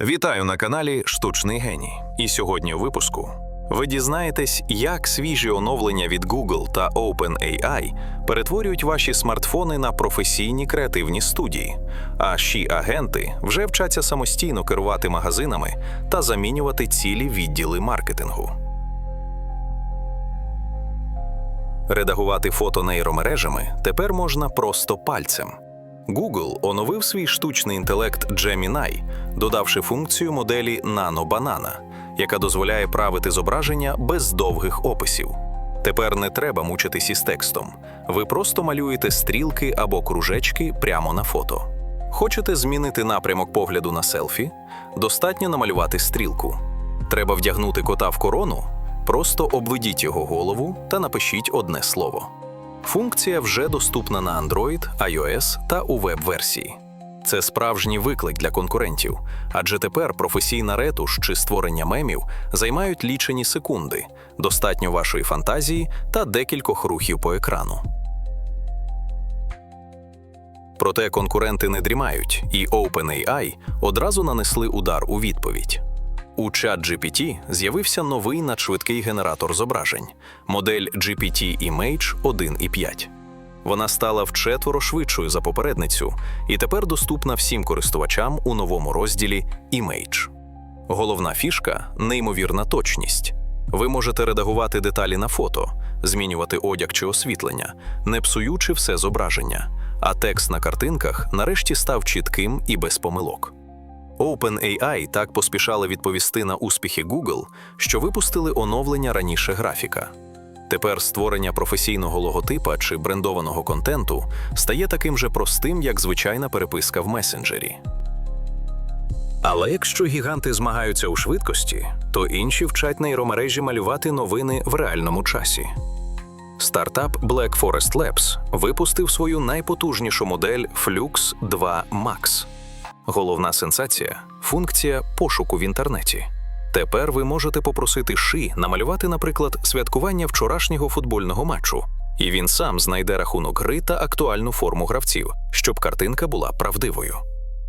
Вітаю на каналі Штучний геній. І сьогодні у випуску ви дізнаєтесь, як свіжі оновлення від Google та OpenAI перетворюють ваші смартфони на професійні креативні студії. А щі агенти вже вчаться самостійно керувати магазинами та замінювати цілі відділи маркетингу. Редагувати фото нейромережами тепер можна просто пальцем. Google оновив свій штучний інтелект Gemini, додавши функцію моделі Nano Banana, яка дозволяє правити зображення без довгих описів. Тепер не треба мучитись із текстом. Ви просто малюєте стрілки або кружечки прямо на фото. Хочете змінити напрямок погляду на селфі? Достатньо намалювати стрілку. Треба вдягнути кота в корону? Просто обведіть його голову та напишіть одне слово. Функція вже доступна на Android, iOS та у веб-версії. Це справжній виклик для конкурентів, адже тепер професійна ретуш чи створення мемів займають лічені секунди, достатньо вашої фантазії та декількох рухів по екрану. Проте конкуренти не дрімають, і OpenAI одразу нанесли удар у відповідь. У ChatGPT з'явився новий надшвидкий генератор зображень модель GPT Image 1.5. Вона стала вчетверо швидшою за попередницю і тепер доступна всім користувачам у новому розділі Image. Головна фішка неймовірна точність. Ви можете редагувати деталі на фото, змінювати одяг чи освітлення, не псуючи все зображення, а текст на картинках нарешті став чітким і без помилок. OpenAI так поспішали відповісти на успіхи Google, що випустили оновлення раніше графіка. Тепер створення професійного логотипа чи брендованого контенту стає таким же простим, як звичайна переписка в месенджері. Але якщо гіганти змагаються у швидкості, то інші вчать нейромережі малювати новини в реальному часі. Стартап Black Forest Labs випустив свою найпотужнішу модель Flux 2 Max. Головна сенсація функція пошуку в інтернеті. Тепер ви можете попросити Ши намалювати, наприклад, святкування вчорашнього футбольного матчу, і він сам знайде рахунок гри та актуальну форму гравців, щоб картинка була правдивою.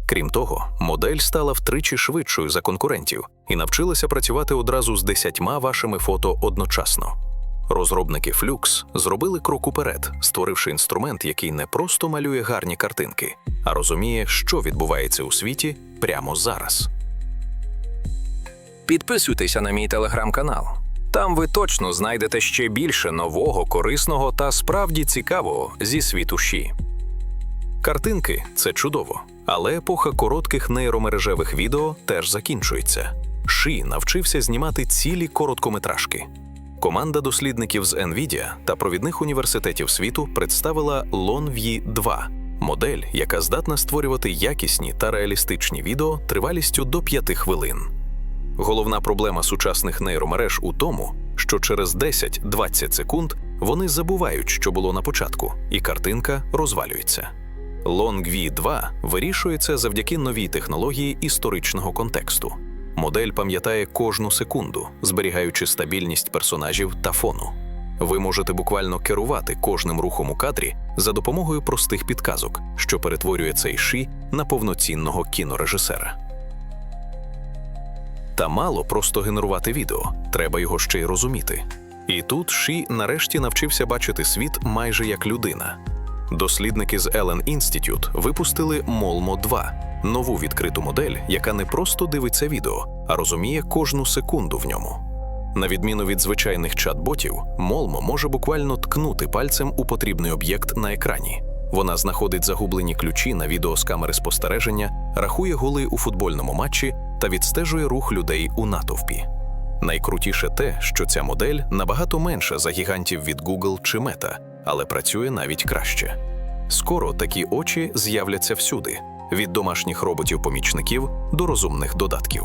Крім того, модель стала втричі швидшою за конкурентів і навчилася працювати одразу з десятьма вашими фото одночасно. Розробники Flux зробили крок уперед, створивши інструмент, який не просто малює гарні картинки, а розуміє, що відбувається у світі прямо зараз. Підписуйтеся на мій телеграм-канал. Там ви точно знайдете ще більше нового, корисного та справді цікавого зі світу щі. Картинки це чудово, але епоха коротких нейромережевих відео теж закінчується. Ши навчився знімати цілі короткометражки. Команда дослідників з NVIDIA та провідних університетів світу представила LonVi 2 модель, яка здатна створювати якісні та реалістичні відео тривалістю до 5 хвилин. Головна проблема сучасних нейромереж у тому, що через 10-20 секунд вони забувають, що було на початку, і картинка розвалюється. LongV 2 вирішується завдяки новій технології історичного контексту. Модель пам'ятає кожну секунду, зберігаючи стабільність персонажів та фону. Ви можете буквально керувати кожним рухом у кадрі за допомогою простих підказок, що перетворює цей ши на повноцінного кінорежисера. Та мало просто генерувати відео, треба його ще й розуміти. І тут Ші нарешті навчився бачити світ майже як людина. Дослідники з Allen Institute випустили Molmo 2 нову відкриту модель, яка не просто дивиться відео, а розуміє кожну секунду в ньому. На відміну від звичайних чат-ботів, Molmo може буквально ткнути пальцем у потрібний об'єкт на екрані. Вона знаходить загублені ключі на відео з камери спостереження, рахує голи у футбольному матчі та відстежує рух людей у натовпі. Найкрутіше те, що ця модель набагато менша за гігантів від Google чи Meta, але працює навіть краще. Скоро такі очі з'являться всюди від домашніх роботів-помічників до розумних додатків.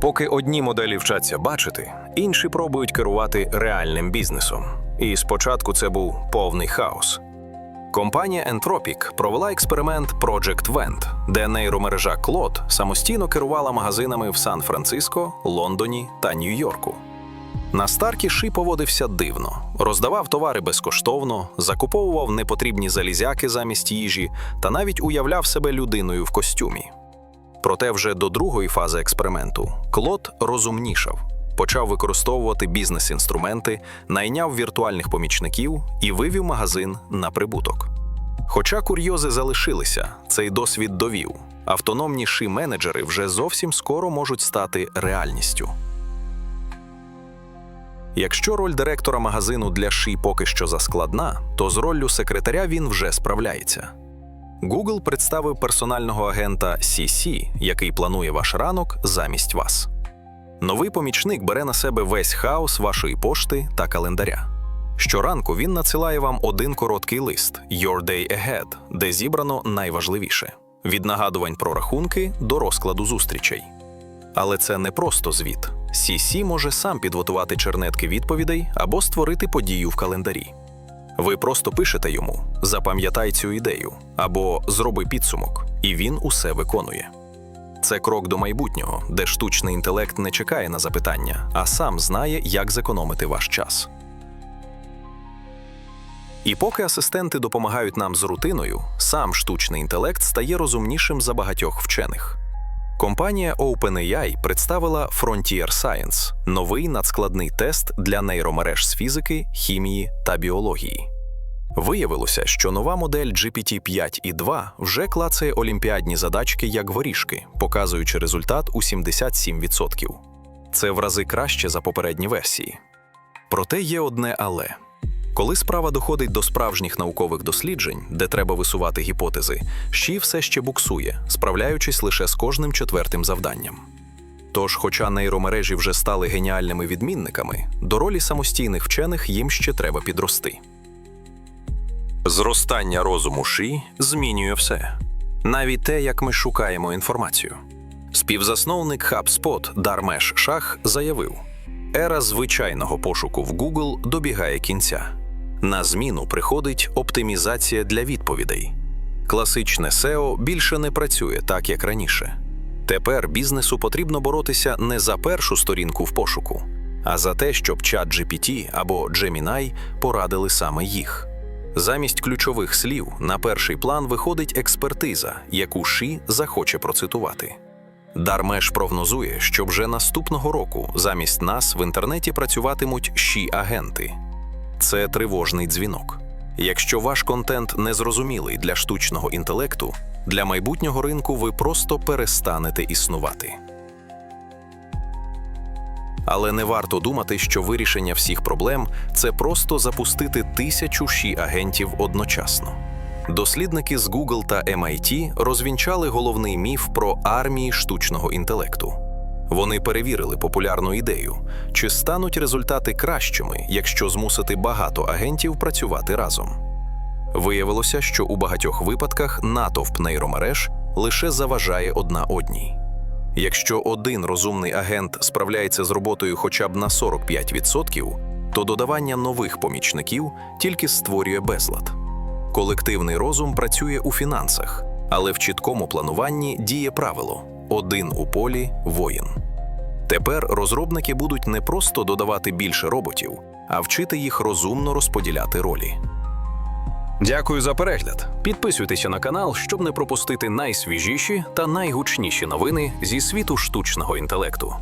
Поки одні моделі вчаться бачити, інші пробують керувати реальним бізнесом. І спочатку це був повний хаос. Компанія Entropic провела експеримент Project Vent, де нейромережа Claude самостійно керувала магазинами в Сан-Франциско, Лондоні та Нью-Йорку. На старті Ши поводився дивно, роздавав товари безкоштовно, закуповував непотрібні залізяки замість їжі та навіть уявляв себе людиною в костюмі. Проте вже до другої фази експерименту Клод розумнішав, почав використовувати бізнес-інструменти, найняв віртуальних помічників і вивів магазин на прибуток. Хоча курйози залишилися, цей досвід довів. Автономні ши менеджери вже зовсім скоро можуть стати реальністю. Якщо роль директора магазину для ши поки що заскладна, то з роллю секретаря він вже справляється. Google представив персонального агента CC, який планує ваш ранок замість вас. Новий помічник бере на себе весь хаос вашої пошти та календаря. Щоранку він надсилає вам один короткий лист Your Day Ahead, де зібрано найважливіше від нагадувань про рахунки до розкладу зустрічей. Але це не просто звіт. CC може сам підготувати чернетки відповідей або створити подію в календарі. Ви просто пишете йому запам'ятай цю ідею або зроби підсумок, і він усе виконує. Це крок до майбутнього, де штучний інтелект не чекає на запитання, а сам знає, як зекономити ваш час. І поки асистенти допомагають нам з рутиною, сам штучний інтелект стає розумнішим за багатьох вчених. Компанія OpenAI представила Frontier Science – новий надскладний тест для нейромереж з фізики, хімії та біології. Виявилося, що нова модель GPT-5 і 2 вже клацає олімпіадні задачки як горішки, показуючи результат у 77%. Це в рази краще за попередні версії. Проте є одне але. Коли справа доходить до справжніх наукових досліджень, де треба висувати гіпотези, ЩІ все ще буксує, справляючись лише з кожним четвертим завданням. Тож, хоча нейромережі вже стали геніальними відмінниками, до ролі самостійних вчених їм ще треба підрости. Зростання розуму ШІ змінює все, навіть те, як ми шукаємо інформацію. Співзасновник HubSpot Дармеш Шах заявив: ера звичайного пошуку в Google добігає кінця. На зміну приходить оптимізація для відповідей. Класичне SEO більше не працює так, як раніше. Тепер бізнесу потрібно боротися не за першу сторінку в пошуку, а за те, щоб чат GPT або Gemini порадили саме їх. Замість ключових слів на перший план виходить експертиза, яку Ші захоче процитувати. Дармеш прогнозує, що вже наступного року замість нас в інтернеті працюватимуть ші-агенти. Це тривожний дзвінок. Якщо ваш контент незрозумілий для штучного інтелекту, для майбутнього ринку ви просто перестанете існувати. Але не варто думати, що вирішення всіх проблем це просто запустити тисячу ші-агентів одночасно. Дослідники з Google та MIT розвінчали головний міф про армії штучного інтелекту. Вони перевірили популярну ідею, чи стануть результати кращими, якщо змусити багато агентів працювати разом. Виявилося, що у багатьох випадках натовп нейромереж лише заважає одна одній. Якщо один розумний агент справляється з роботою хоча б на 45%, то додавання нових помічників тільки створює безлад. Колективний розум працює у фінансах, але в чіткому плануванні діє правило один у полі воїн. Тепер розробники будуть не просто додавати більше роботів, а вчити їх розумно розподіляти ролі. Дякую за перегляд. Підписуйтеся на канал, щоб не пропустити найсвіжіші та найгучніші новини зі світу штучного інтелекту.